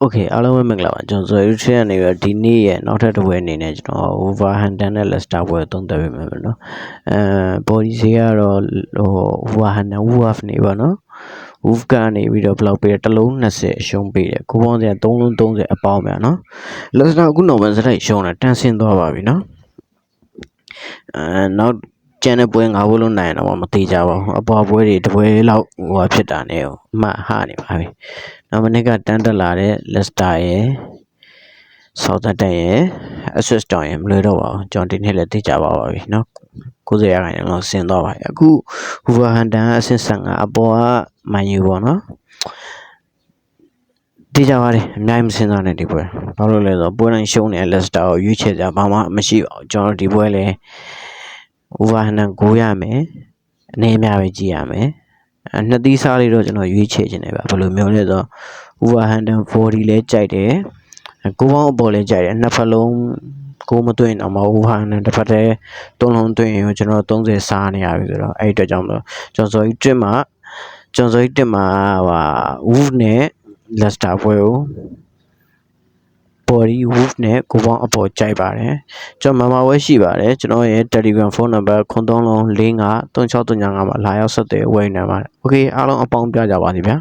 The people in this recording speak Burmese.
โอเคအားလုံးပဲမင်္ဂလာပါကျွန်တော် Zoe Trade ကနေပြီးတော့ဒီနေ့ရဲ့နောက်ထပ်တစ်ပွဲအနေနဲ့ကျွန်တော် Wolverhampton နဲ့ Leicester ပွဲသုံးသပ်ပေးမယ်ပေါ့နော်အဲ body ဈေးကတော့ဟို Wolverhampton Wolf နေပါနော် Wolf ကနေပြီးတော့ဘယ်လောက်ပေးတယ်တစ်လုံး20အရှုံးပေးတယ်ကိုပေါင်းစရာ3လုံး30အပေါင်းများနော် Leicester အခုနောက်ပိုင်းစတိုက်ရှုံးတယ်တန်းဆင်းသွားပါပြီနော်အဲနောက် ကျန်တဲ့ပွဲငါးပွဲလုံးနိုင်တော့မသေးကြပါဘူးအပွားပွဲတွေတစ်ပွဲလောက်ဟိုဖြစ်တာနဲ့ဟိုအမှတ်ဟနေပါပြီနောက်မနေ့ကတန်းတက်လာတဲ့ Leicester ရဲ့ Southampton ရဲ့ Ipswich Town ရဲ့မလွယ်တော့ပါဘူးကျွန်တော်ဒီနေ့လည်းသိကြပါပါပြီเนาะ90ရာခိုင်နှုန်းလောက်ဆင်းသွားပါပြီအခု Wolverhampton ကအဆင့်15အပေါ်က Man U ပေါ့နော်သိကြပါတယ်အများကြီးမစင်းစားနဲ့ဒီပွဲဘာလို့လဲဆိုတော့ပွဲတိုင်းရှုံးနေတဲ့ Leicester ကိုရွေးချယ်ကြဘာမှမရှိပါဘူးကျွန်တော်ဒီပွဲလဲ Wolverhampton ကိုရမယ်အနေအများပဲကြည့်ရမယ်အဲနှစ်သီးစားလေးတော့ကျွန်တော်ရွေးချယ်ခြင်းတယ်ဗျဘယ်လိုမျိုးလဲဆိုတော့ Wolverhampton 40လဲကြိုက်တယ်ကိုပေါင်းအပေါ်လဲကြိုက်တယ်နှစ်ဖက်လုံးကိုမသွင်းတော့မဟုတ်ဟာနဲ့တစ်ဖက်တည်းသုံးလုံးသွင်းရင်ကျွန်တော်30စားနေရပြီဆိုတော့အဲ့အတွက်ကြောင့်မလို့ကျွန်တော်ဆိုကြီးတစ်မှာကျွန်တော်ဆိုကြီးတစ်မှာဟာ Wolf နဲ့ Leicester ပွဲကို body wolf နဲ့ ကိုပေါင်းအပေါ်ကြိုက်ပါတယ်ကျွန်တော်မမဝဲရှိပါတယ်ကျွန်တော်ရဲ့ Telegram phone number ခွန်သုံးလုံး453635မှာလာရောက်ဆက်သွယ်ဝယ်နေပါတယ် Okay အားလုံးအပေါင်းပြကြပါစီဗျာ